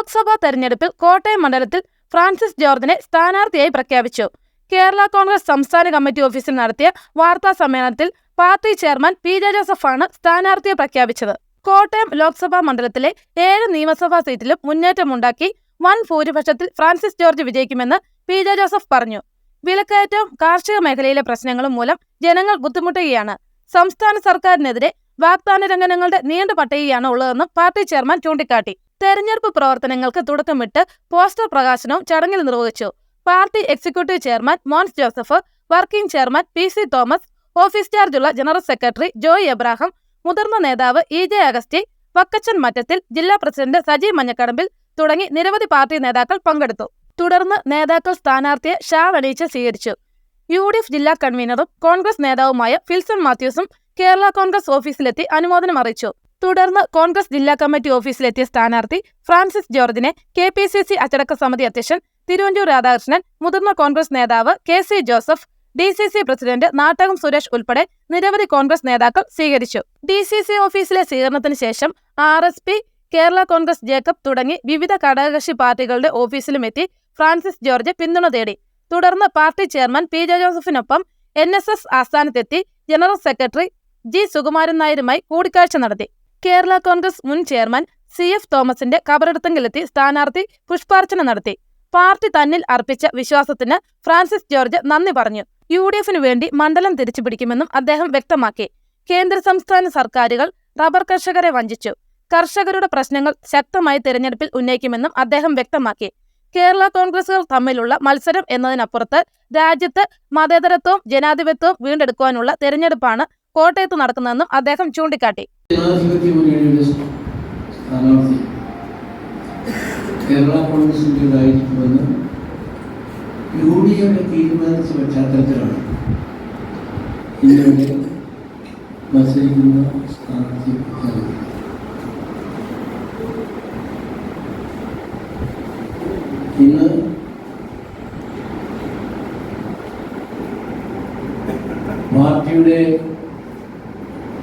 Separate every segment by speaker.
Speaker 1: ലോക്സഭാ തെരഞ്ഞെടുപ്പിൽ കോട്ടയം മണ്ഡലത്തിൽ ഫ്രാൻസിസ് ജോർജിനെ സ്ഥാനാർത്ഥിയായി പ്രഖ്യാപിച്ചു. കേരള കോൺഗ്രസ് സംസ്ഥാന കമ്മിറ്റി ഓഫീസിൽ നടത്തിയ വാർത്താ സമ്മേളനത്തിൽ പാർട്ടി ചെയർമാൻ പി ജെ ജോസഫാണ് സ്ഥാനാർത്ഥിയെ പ്രഖ്യാപിച്ചത്. കോട്ടയം ലോക്സഭാ മണ്ഡലത്തിലെ ഏഴ് നിയമസഭാ സീറ്റിലും മുന്നേറ്റമുണ്ടാക്കി വൻ ഭൂരിപക്ഷത്തിൽ ഫ്രാൻസിസ് ജോർജ് വിജയിക്കുമെന്ന് പി ജെ ജോസഫ് പറഞ്ഞു. വിലക്കയറ്റവും കാർഷിക മേഖലയിലെ പ്രശ്നങ്ങളും മൂലം ജനങ്ങൾ ബുദ്ധിമുട്ടുകയാണ്. സംസ്ഥാന സർക്കാരിനെതിരെ വാഗ്ദാന ലംഘനങ്ങളുടെ നീണ്ട പട്ടികയാണ് ഉള്ളതെന്നും പാർട്ടി ചെയർമാൻ ചൂണ്ടിക്കാട്ടി. തെരഞ്ഞെടുപ്പ് പ്രവർത്തനങ്ങൾക്ക് തുടക്കമിട്ട് പോസ്റ്റർ പ്രകാശനവും ചടങ്ങിൽ നിർവഹിച്ചു. Party executive chairman Mons Joseph working chairman P C Thomas office ചാർജുള്ള ജനറൽ സെക്രട്ടറി ജോയ് എബ്രാഹിം മുതിർന്ന നേതാവ് ഇ ജെ അഗസ്റ്റി വക്കച്ചൻ മറ്റത്തിൽ ജില്ലാ പ്രസിഡന്റ് സജി മഞ്ഞക്കടമ്പിൽ തുടങ്ങി നിരവധി പാർട്ടി നേതാക്കൾ പങ്കെടുത്തു. തുടർന്ന് നേതാക്കൾ സ്ഥാനാർത്ഥിയെ ഷാ അണിയിച്ച് സ്വീകരിച്ചു. യു ഡി എഫ് ജില്ലാ കൺവീനറും കോൺഗ്രസ് നേതാവുമായ ഫിൽസൺ മാത്യൂസും കേരള കോൺഗ്രസ് ഓഫീസിലെത്തി അനുമോദനം അറിയിച്ചു. തുടർന്ന് കോൺഗ്രസ് ജില്ലാ കമ്മിറ്റി ഓഫീസിലെത്തിയ സ്ഥാനാർത്ഥി ഫ്രാൻസിസ് ജോർജിനെ കെ പി സി സി അച്ചടക്ക സമിതി അധ്യക്ഷൻ തിരുവഞ്ചൂർ രാധാകൃഷ്ണൻ മുതിർന്ന കോൺഗ്രസ് നേതാവ് K C Joseph D C C president Nattakom Suresh ഉൾപ്പെടെ നിരവധി കോൺഗ്രസ് നേതാക്കൾ സ്വീകരിച്ചു. ഡി സി സി ഓഫീസിലെ സ്വീകരണത്തിന് ശേഷം R S P Kerala Congress Jacob തുടങ്ങി വിവിധ ഘടകകക്ഷി പാർട്ടികളുടെ ഓഫീസിലുമെത്തി ഫ്രാൻസിസ് ജോർജ് പിന്തുണ തേടി. തുടർന്ന് പാർട്ടി ചെയർമാൻ പി ജെ ജോസഫിനൊപ്പം എൻ എസ് എസ് ആസ്ഥാനത്തെത്തി ജനറൽ സെക്രട്ടറി ജി സുകുമാരൻ നായരുമായി കൂടിക്കാഴ്ച നടത്തി. കേരള കോൺഗ്രസ് മുൻ ചെയർമാൻ സി എഫ് തോമസിന്റെ കബറിടത്തെങ്കിലെത്തി സ്ഥാനാർത്ഥി പുഷ്പാർച്ചന നടത്തി. പാർട്ടി തന്നിൽ അർപ്പിച്ച വിശ്വാസത്തിന് ഫ്രാൻസിസ് ജോർജ് നന്ദി പറഞ്ഞു. യു ഡി എഫിനു വേണ്ടി മണ്ഡലം തിരിച്ചുപിടിക്കുമെന്നും അദ്ദേഹം വ്യക്തമാക്കി. കേന്ദ്ര സംസ്ഥാന സർക്കാരുകൾ റബ്ബർ കർഷകരെ വഞ്ചിച്ചു. കർഷകരുടെ പ്രശ്നങ്ങൾ ശക്തമായി തെരഞ്ഞെടുപ്പിൽ ഉന്നയിക്കുമെന്നും അദ്ദേഹം വ്യക്തമാക്കി. കേരള കോൺഗ്രസുകൾ തമ്മിലുള്ള മത്സരം എന്നതിനപ്പുറത്ത് രാജ്യത്ത് മതേതരത്വവും ജനാധിപത്യവും വീണ്ടെടുക്കുവാനുള്ള തെരഞ്ഞെടുപ്പാണ് കോട്ടയത്ത് നടക്കുന്നതെന്നും അദ്ദേഹം ചൂണ്ടിക്കാട്ടി.
Speaker 2: കേരള ഇന്ന് പാർട്ടിയുടെ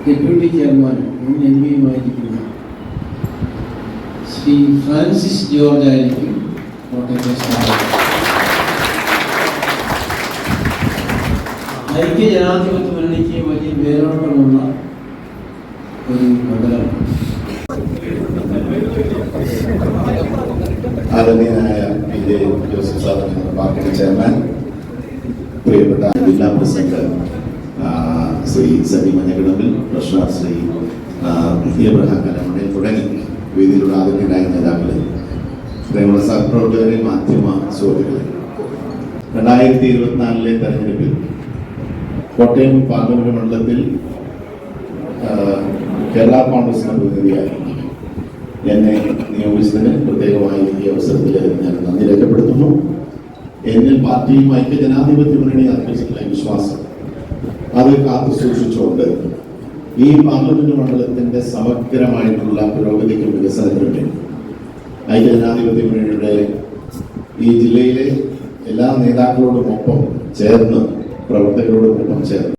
Speaker 2: ഡെപ്യൂട്ടി ചെയർമാനും മുൻ എം പിയുമായിരിക്കുന്ന. ശ്രീ ഫ്രാൻസിസ് ജോർജ് ആയിരിക്കും കോട്ടയത്തെ ഐക്യ ജനാധിപത്യ മുന്നണിക്ക് വലിയ വേരോട്ടമുള്ള ഒരു മണ്ഡലമാണ്.
Speaker 3: ആദരണീയനായ പി ജെ ജോസഫ് സാർ പാർട്ടിയുടെ ചെയർമാൻ പ്രിയപ്പെട്ട ജില്ലാ പ്രസിഡന്റ് ശ്രീ സജി മഞ്ഞക്കിടമ്പിൽ ട്രഷറർ ശ്രീ എബ്രഹാം കലമണയിൽ തുടങ്ങി വേദിയിലുള്ള ആദരണീയരായ നേതാക്കളെ. പ്രിയമുള്ള സഹപ്രവർത്തകരെ മാധ്യമ സുഹൃത്തുക്കളെ. രണ്ടായിരത്തി ഇരുപത്തിനാലിലെ തെരഞ്ഞെടുപ്പിൽ കോട്ടയം പാർലമെന്റ് മണ്ഡലത്തിൽ കേരള കോൺഗ്രസിന്റെ പ്രതിനിധിയായി എന്നെ നിയോഗിച്ചതിന് പ്രത്യേകമായി ഈ അവസരത്തിൽ ഞാൻ നന്ദി രേഖപ്പെടുത്തുന്നു. എന്നിൽ പാർട്ടിയും ഐക്യ ജനാധിപത്യ മുന്നണി അർപ്പിച്ചിട്ടുള്ള വിശ്വാസം അത് കാത്തു സൂക്ഷിച്ചുകൊണ്ട് ഈ പാർലമെന്റ് മണ്ഡലത്തിന്റെ സമഗ്രമായിട്ടുള്ള പുരോഗതിക്കും വികസനത്തിനും വേണ്ടി ഐക്യ മുന്നണിയുടെ ഈ ജില്ലയിലെ എല്ലാ നേതാക്കളോടും ഒപ്പം ചേർന്ന് പ്രവർത്തകരോടൊപ്പം ചേർന്ന്